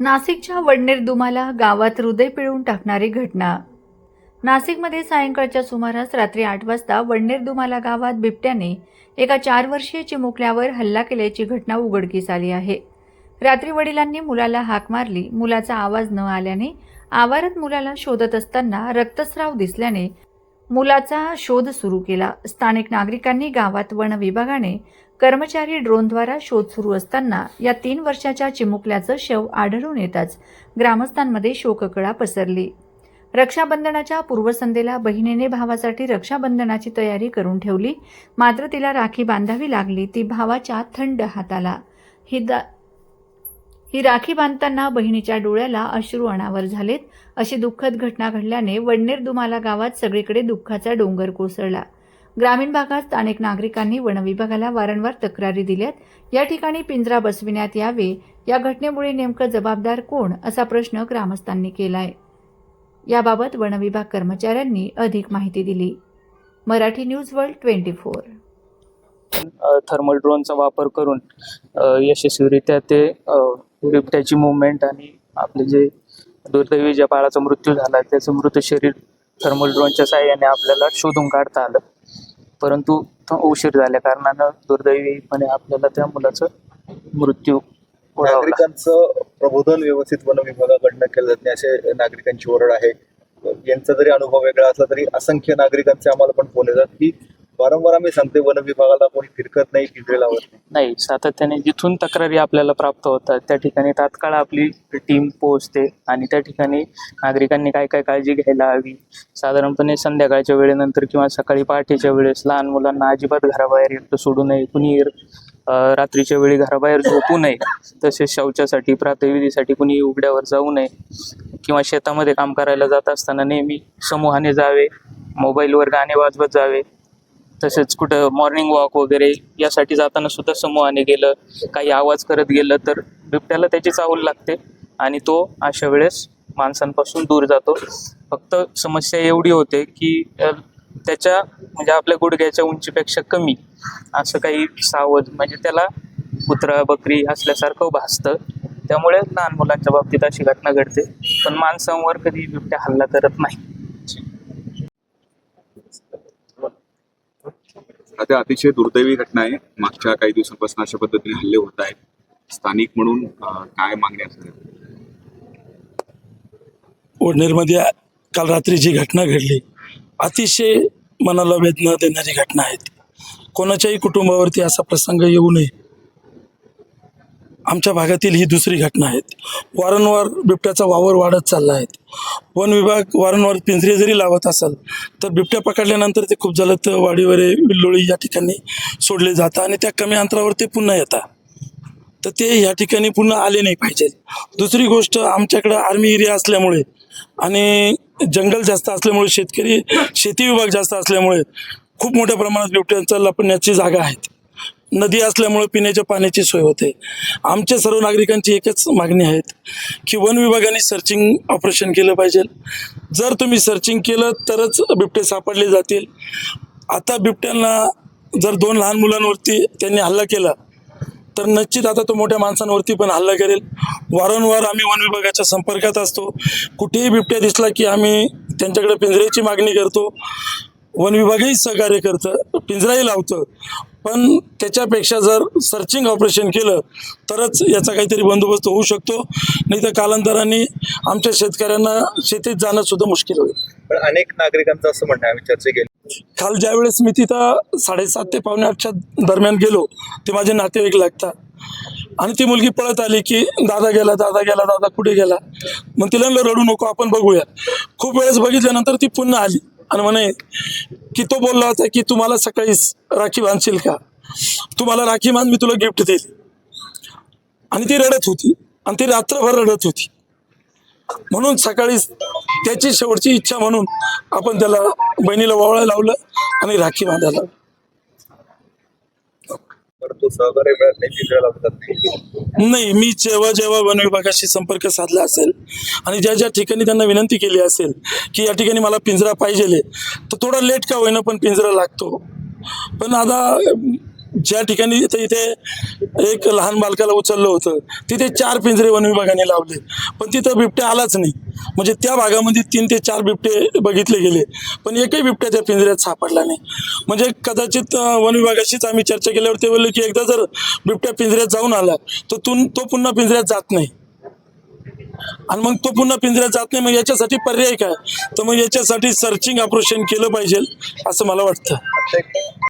नाशिकच्या वडनेर दुमाला गावात हृदय पिळून टाकणारी घटना. नाशिकमध्ये सायंकाळच्या सुमारास रात्री आठ वाजता वडनेर दुमाला गावात बिबट्याने एका चार वर्षीय चिमुकल्यावर हल्ला केल्याची घटना उघडकीस आली आहे. रात्री वडिलांनी मुलाला हाक मारली. मुलाचा आवाज न आल्याने आवारात मुलाला शोधत असताना रक्तस्राव दिसल्याने मुलाचा शोध सुरू केला. स्थानिक नागरिकांनी गावात वन विभागाने कर्मचारी ड्रोनद्वारा शोध सुरू असताना या तीन वर्षाच्या चिमुकल्याचं शव आढळून येताच ग्रामस्थांमध्ये शोककळा पसरली. रक्षाबंधनाच्या पूर्वसंध्येला बहिणीने भावासाठी रक्षाबंधनाची तयारी करून ठेवली. मात्र तिला राखी बांधावी लागली. ती भावाच्या थंड हाताला. ही दा ही राखी बांधताना बहिणीच्या डोळ्याला अश्रू अनावर झालेत. अशी दुःखद घटना घडल्याने वडनेर दुमाला गावात सगळीकडे दुःखाचा डोंगर कोसळला. ग्रामीण भागात स्थानिक नागरिकांनी वनविभागाला वारंवार तक्रारी दिल्यात. या ठिकाणी पिंजरा बसविण्यात यावे. या घटनेमुळे नेमकं जबाबदार कोण असा प्रश्न ग्रामस्थांनी केलाय. याबाबत वनविभाग कर्मचाऱ्यांनी अधिक माहिती दिली. Marathi news world twenty four. Thermal ड्रोनचा वापर करून यशस्वीरित्या ते बिबट्याची मुवमेंट आणि आपले जे दुर्दैवी ज्या बाळाचा मृत्यू झाला त्याचं मृत शरीर थर्मल ड्रोनच्या साह्याने आपल्याला शोधून काढता आलं. परंतु उशीर झाल्या कारणानं दुर्दैवीपणे आपल्याला त्या मुलाचं मृत्यू नागरिकांचं प्रबोधन व्यवस्थित वन विभागाकडनं केलं जात नाही असे नागरिकांची ओरड आहे. यांचा जरी अनुभव वेगळा असला तरी असंख्य नागरिकांचे आम्हाला पण फोन येतात की वारंवार आम्ही सांगते वन विभागाला कोणी फिरकत नाही पिंजरे लावत नाही. नाही सातत्याने जिथून तक्रारी आपल्याला प्राप्त होतात त्या ठिकाणी तात्काळ आपली टीम पोहोचते आणि त्या ठिकाणी नागरिकांनी काय काय काळजी घ्यायला हवी? साधारणपणे संध्याकाळच्या वेळेनंतर किंवा सकाळी पहाटेच्या वेळेस लहान मुलांना अजिबात घराबाहेर एकटं सोडू नये कुणी रात्रीच्या वेळी घराबाहेर झोपू नये तसेच शौचासाठी प्रातविधीसाठी कुणी उघड्यावर जाऊ नये किंवा शेतामध्ये काम करायला जात असताना नेहमी समूहाने जावे मोबाईलवर गाणे वाजवत जावे. तसेच कुठं मॉर्निंग वॉक वगैरे यासाठी जाताना सुद्धा समूहाने गेलं काही आवाज करत गेलं तर बिबट्याला त्याची चावल लागते. आणि तो अशा वेळेस माणसांपासून दूर जातो. फक्त समस्या एवढी होते की त्याच्या म्हणजे आपल्या गुडघ्याच्या उंचीपेक्षा कमी असं काही सावध म्हणजे त्याला कुत्रा बकरी असल्यासारखं भासतं. त्यामुळे लहान मुलांच्या बाबतीत अशी घटना घडते. पण माणसांवर कधी बिबट्या हल्ला करत नाही. आता अतिशय दुर्दैवी घटना आहे. मागच्या काही दिवसांपासून अशा पद्धतीने हल्ले होत आहेत. स्थानिक म्हणून काय मागणी असतात ओढनेरमध्ये काल रात्री जी घटना घडली अतिशय मनाला वेदना देणारी घटना आहे कोणाच्याही कुटुंबावरती असा प्रसंग येऊ नये. आमच्या भागातील ही दुसरी घटना आहे वारंवार बिबट्याचा वावर वाढत चालला आहे. वन विभाग वारंवार पिंजरे जरी लावत असेल तर बिबट्या पकडल्यानंतर ते खूप जलद वाडीवरे विल्लोळी या ठिकाणी सोडले जातात आणि त्या कमी अंतरावर ते पुन्हा येतात. तर ते या ठिकाणी पुन्हा आले नाही पाहिजे. दुसरी गोष्ट आमच्याकडं आर्मी एरिया असल्यामुळे आणि जंगल जास्त असल्यामुळे शेतकरी शेती विभाग जास्त असल्यामुळे खूप मोठ्या प्रमाणात बिबट्यांचा लपण्याची जागा आहेत. नदी असल्यामुळे पिण्याच्या पाण्याची सोय होते. आमच्या सर्व नागरिकांची एकच मागणी आहेत की वन विभागाने सर्चिंग ऑपरेशन केलं पाहिजे. जर तुम्ही सर्चिंग केलं तरच बिबटे सापडले जातील. आता बिबट्यांना जर दोन लहान मुलांवरती त्यांनी हल्ला केला तर निश्चित आता तो मोठ्या माणसांवरती पण हल्ला करेल. वारंवार आम्ही वन विभागाच्या संपर्कात असतो. कुठेही बिबट्या दिसला की आम्ही त्यांच्याकडे पिंजऱ्याची मागणी करतो. वन विभागही सहकार्य करतं पिंजराही लावतं. पण त्याच्यापेक्षा जर सर्चिंग ऑपरेशन केलं तरच याचा काहीतरी बंदोबस्त होऊ शकतो. नाही तर कालांतराने आमच्या शेतकऱ्यांना शेतीत जाणं सुद्धा मुश्किल होईल. पण अनेक नागरिकांचं असं म्हणणं आहे आम्ही चर्चा केली काल ज्या वेळेस मी तिथं साडेसात ते पावणे आठच्या दरम्यान गेलो ते माझे नातेवाईक लागतात. आणि ती मुलगी पळत आली की दादा गेला दादा गेला दादा कुठे गेला? मग तिला रडू नको आपण बघूया. खूप वेळेस बघितल्यानंतर ती पुन्हा आली. आणि म्हणे की तो बोलला होता की तुम्हाला सकाळी राखी बांधशील का? तुम्हाला राखी बांध मी तुला गिफ्ट देईल. आणि ती रडत होती. आणि ती रात्रभर रडत होती. म्हणून सकाळी त्याची शेवटची इच्छा म्हणून आपण त्याला बहिणीला वावळायला लावलं आणि राखी बांधायला लावलं. परंतु सहकार्य मिळत नाही पिंजरा नाही नाही मी जेव्हा जेव्हा वन विभागाशी संपर्क साधला असेल आणि ज्या ज्या ठिकाणी त्यांना विनंती केली असेल की या ठिकाणी मला पिंजरा पाहिजे तर थोडा लेट का होईना पण पिंजरा लागतो. पण आता ज्या ठिकाणी इथे इथे एक लहान बालकाला उचललं होतं तिथे चार पिंजरे वन विभागाने लावले. पण तिथं बिबट्या आलाच नाही. म्हणजे त्या भागामध्ये तीन ते चार बिबटे बघितले गेले. पण एकही बिबट्या त्या पिंजऱ्यात सापडला नाही. म्हणजे कदाचित वन विभागाशीच आम्ही चर्चा केल्यावर ते बोलले की एकदा जर बिबट्या पिंजऱ्यात जाऊन आला तर तू तो पुन्हा पिंजऱ्यात जात नाही. आणि मग तो पुन्हा पिंजऱ्यात जात नाही मग याच्यासाठी पर्याय काय? तर मग याच्यासाठी सर्चिंग ऑपरेशन केलं पाहिजे असं मला वाटतं.